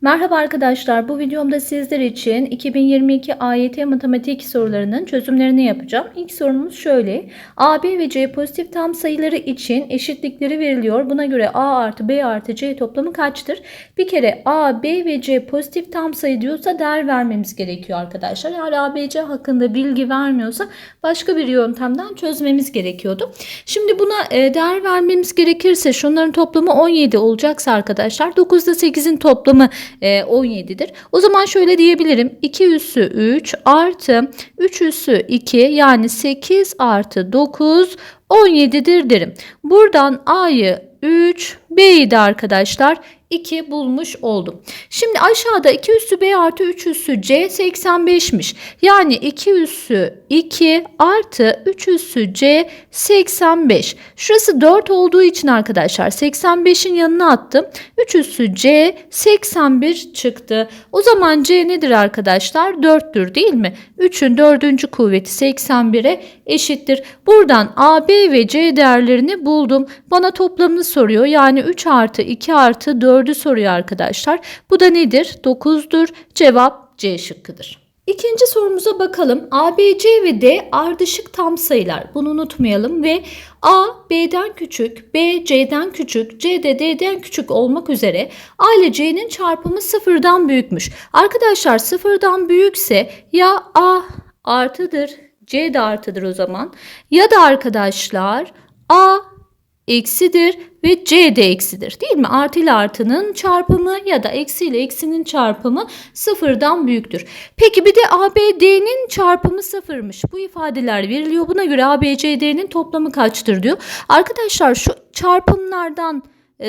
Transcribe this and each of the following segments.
Merhaba arkadaşlar. Bu videomda sizler için 2022 AYT matematik sorularının çözümlerini yapacağım. İlk sorumuz şöyle. A, B ve C pozitif tam sayıları için eşitlikleri veriliyor. Buna göre A artı B artı C toplamı kaçtır? Bir kere A, B ve C pozitif tam sayı diyorsa değer vermemiz gerekiyor arkadaşlar. Eğer A, B, C hakkında bilgi vermiyorsa başka bir yöntemden çözmemiz gerekiyordu. Şimdi buna e, değer vermemiz gerekirse şunların toplamı 17 olacaksa arkadaşlar 9 ile 8'in toplamı e, 17'dir. O zaman şöyle diyebilirim. 2 üssü 3 artı 3 üssü 2 yani 8 artı 9 17'dir derim. Buradan A'yı 3, B'yi de arkadaşlar 2 bulmuş oldum. Şimdi aşağıda 2 üssü B artı 3 üssü C 85'miş. Yani 2 üssü 2 artı 3 üssü C 85. Şurası 4 olduğu için arkadaşlar 85'in yanına attım. 3 üssü C 81 çıktı. O zaman C nedir arkadaşlar? 4'tür değil mi? 3'ün 4. kuvveti 81'e eşittir. Buradan A, B ve C değerlerini buldum. Bana toplamını soruyor. Yani 3 artı 2 artı 4'ü soruyor arkadaşlar. Bu da nedir? 9'dur. Cevap C şıkkıdır. İkinci sorumuza bakalım. A, B, C ve D ardışık tam sayılar. Bunu unutmayalım ve A B'den küçük, B C'den küçük, C de D'den küçük olmak üzere A ile C'nin çarpımı sıfırdan büyükmüş. Arkadaşlar sıfırdan büyükse ya A artıdır, C de artıdır o zaman ya da arkadaşlar A eksidir ve C de eksidir değil mi? Artı ile artının çarpımı ya da eksi ile eksinin çarpımı sıfırdan büyüktür. Peki bir de ABD'nin çarpımı sıfırmış. Bu ifadeler veriliyor. Buna göre ABCD'nin toplamı kaçtır diyor. Arkadaşlar şu çarpımlardan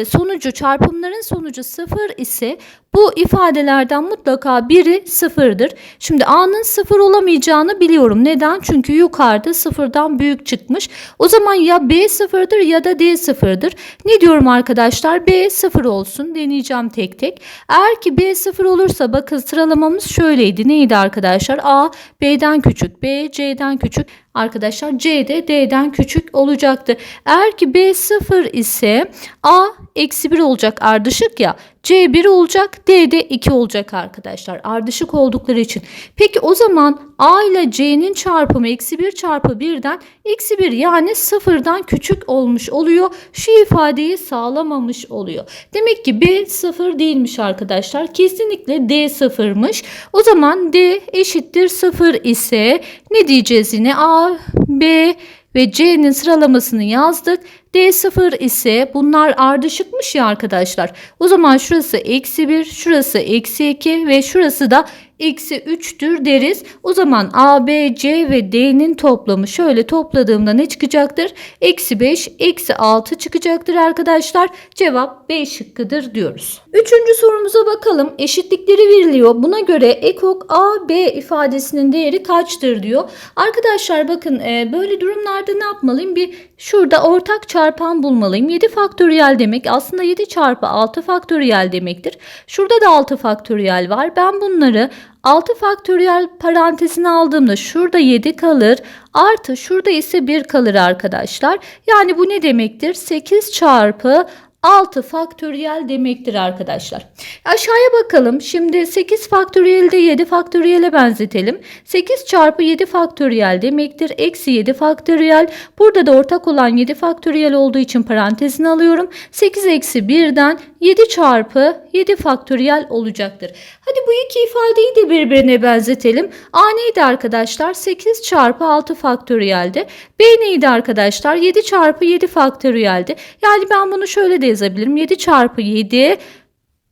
sonucu çarpımların sonucu sıfır ise bu ifadelerden mutlaka biri sıfırdır. Şimdi A'nın sıfır olamayacağını biliyorum. Neden? Çünkü yukarıda sıfırdan büyük çıkmış. O zaman ya B sıfırdır ya da D sıfırdır. Ne diyorum arkadaşlar? B sıfır olsun. Deneyeceğim tek tek. Eğer ki B sıfır olursa bakın sıralamamız şöyleydi. Neydi arkadaşlar? A B'den küçük, B C'den küçük. Arkadaşlar C de D'den küçük olacaktı. Eğer ki B sıfır ise A eksi 1 olacak ardışık ya. C 1 olacak, D de 2 olacak arkadaşlar. Ardışık oldukları için. Peki o zaman A ile C'nin çarpımı eksi 1 çarpı 1'den eksi 1 yani sıfırdan küçük olmuş oluyor. Şu ifadeyi sağlamamış oluyor. Demek ki B sıfır değilmiş arkadaşlar. Kesinlikle D sıfırmış. O zaman D eşittir sıfır ise ne diyeceğiz yine? A, B ve C'nin sıralamasını yazdık. D0 ise bunlar ardışıkmış ya arkadaşlar. O zaman şurası eksi 1, şurası eksi 2 ve şurası da eksi 3'tür deriz. O zaman A, B, C ve D'nin toplamı şöyle topladığımda ne çıkacaktır? Eksi 5, eksi 6 çıkacaktır arkadaşlar. Cevap B şıkkıdır diyoruz. Üçüncü sorumuza bakalım. Eşitlikleri veriliyor. Buna göre ekok A, B ifadesinin değeri kaçtır diyor. Arkadaşlar bakın e, böyle durumlarda ne yapmalıyım? Bir şurada ortak çarpan bulmalıyım. 7 faktöriyel demek aslında 7 çarpı 6 faktöriyel demektir. Şurada da 6 faktöriyel var. Ben bunları 6 faktöriyel parantezine aldığımda şurada 7 kalır. Artı şurada ise 1 kalır arkadaşlar. Yani bu ne demektir? 8 çarpı 6 faktöriyel demektir arkadaşlar. Aşağıya bakalım. Şimdi 8 faktöriyeli de 7 faktöriyele benzetelim. 8 çarpı 7 faktöriyel demektir. Eksi 7 faktöriyel. Burada da ortak olan 7 faktöriyel olduğu için parantezine alıyorum. 8 eksi 1'den 7 çarpı 7 faktöriyel olacaktır. Hadi bu iki ifadeyi de birbirine benzetelim. A neydi arkadaşlar? 8 çarpı 6 faktöriyeldi. B neydi arkadaşlar? 7 çarpı 7 faktöriyeldi. Yani ben bunu şöyle de yazabilirim. 7 çarpı 7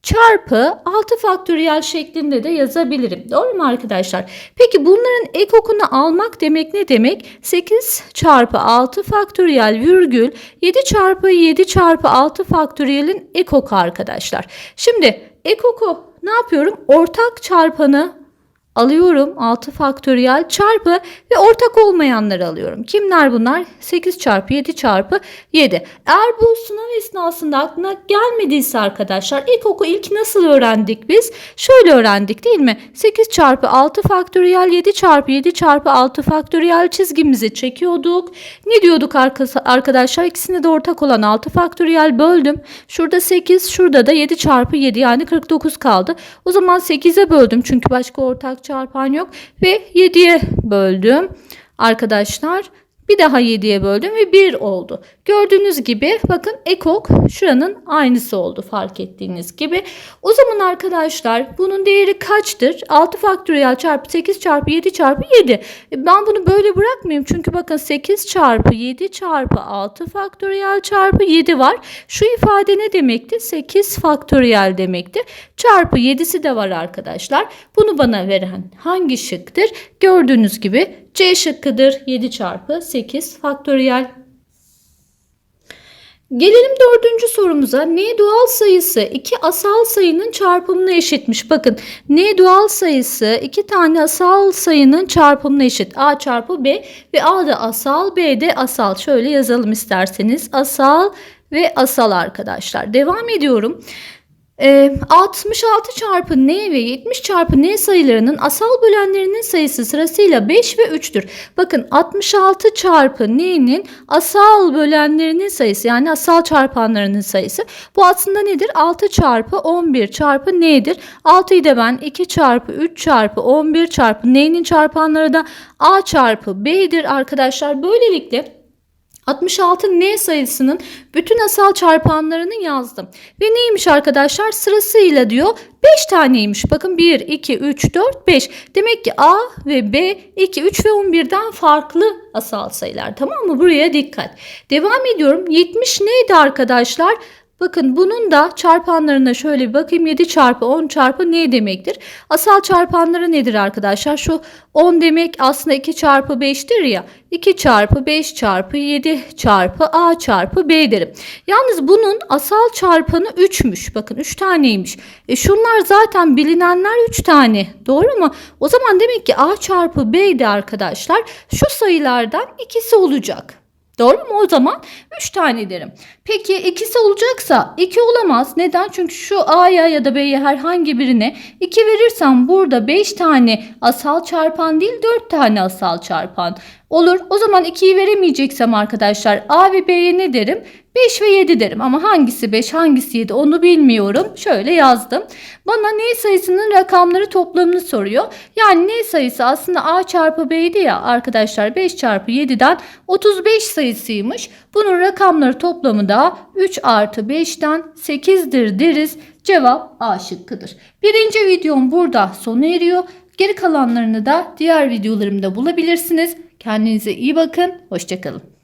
çarpı 6 faktöriyel şeklinde de yazabilirim. Doğru mu arkadaşlar? Peki bunların ekokunu almak demek ne demek? 8 çarpı 6 faktöriyel virgül 7 çarpı 7 çarpı 6 faktöriyelin ekoku arkadaşlar. Şimdi ekoku ne yapıyorum? Ortak çarpanı alıyorum 6 faktöriyel çarpı ve ortak olmayanları alıyorum. Kimler bunlar? 8 çarpı 7 çarpı 7. Eğer bu sınav esnasında aklına gelmediyse arkadaşlar ilkokul ilk nasıl öğrendik biz? Şöyle öğrendik değil mi? 8 çarpı 6 faktöriyel 7 çarpı 7 çarpı 6 faktöriyel çizgimizi çekiyorduk. Ne diyorduk arka- arkadaşlar? İkisine de ortak olan 6 faktöriyel böldüm. Şurada 8 şurada da 7 çarpı 7 yani 49 kaldı. O zaman 8'e böldüm çünkü başka ortak çarpan yok ve 7'ye böldüm arkadaşlar. Bir daha 7'ye böldüm ve 1 oldu. Gördüğünüz gibi bakın ekok şuranın aynısı oldu fark ettiğiniz gibi. O zaman arkadaşlar bunun değeri kaçtır? 6 faktöriyel çarpı 8 çarpı 7 çarpı 7. E, Ben bunu böyle bırakmayayım çünkü bakın 8 çarpı 7 çarpı 6 faktöriyel çarpı 7 var. Şu ifade ne demekti? 8 faktöriyel demekti. Çarpı 7'si de var arkadaşlar. Bunu bana veren hangi şıktır? Gördüğünüz gibi C şıkkıdır. 7 çarpı 8 faktöriyel. Gelelim dördüncü sorumuza. N doğal sayısı iki asal sayının çarpımına eşitmiş. Bakın N doğal sayısı iki tane asal sayının çarpımına eşit. A çarpı B ve A da asal B de asal. Şöyle yazalım isterseniz. Asal ve asal arkadaşlar. Devam ediyorum. Ee, 66 çarpı n ve 70 çarpı n sayılarının asal bölenlerinin sayısı sırasıyla 5 ve 3'tür. Bakın 66 çarpı n'nin asal bölenlerinin sayısı yani asal çarpanlarının sayısı. Bu aslında nedir? 6 çarpı 11 çarpı n'dir. 6'yı da ben 2 çarpı 3 çarpı 11 çarpı n'nin çarpanları da a çarpı b'dir arkadaşlar. Böylelikle 66 n sayısının bütün asal çarpanlarını yazdım. Ve neymiş arkadaşlar? Sırasıyla diyor 5 taneymiş. Bakın 1, 2, 3, 4, 5. Demek ki A ve B 2, 3 ve 11'den farklı asal sayılar. Tamam mı? Buraya dikkat. Devam ediyorum. 70 neydi arkadaşlar? Bakın bunun da çarpanlarına şöyle bir bakayım 7 çarpı 10 çarpı ne demektir? Asal çarpanları nedir arkadaşlar? Şu 10 demek aslında 2 çarpı 5'tir ya. 2 çarpı 5 çarpı 7 çarpı A çarpı B derim. Yalnız bunun asal çarpanı 3'müş. Bakın 3 taneymiş. E şunlar zaten bilinenler 3 tane. Doğru mu? O zaman demek ki A çarpı B'de arkadaşlar şu sayılardan ikisi olacak. Doğru mu? O zaman 3 tane derim. Peki ikisi olacaksa 2 olamaz. Neden? Çünkü şu A'ya ya da B'ye herhangi birine 2 verirsem burada 5 tane asal çarpan değil 4 tane asal çarpan olur. O zaman 2'yi veremeyeceksem arkadaşlar A ve B'ye ne derim? 5 ve 7 derim ama hangisi 5 hangisi 7 onu bilmiyorum. Şöyle yazdım. Bana n sayısının rakamları toplamını soruyor. Yani n sayısı aslında a çarpı b'ydi ya arkadaşlar 5 çarpı 7'den 35 sayısıymış. Bunun rakamları toplamı da 3 artı 5'ten 8'dir deriz. Cevap A şıkkıdır. Birinci videom burada sona eriyor. Geri kalanlarını da diğer videolarımda bulabilirsiniz. Kendinize iyi bakın. Hoşçakalın.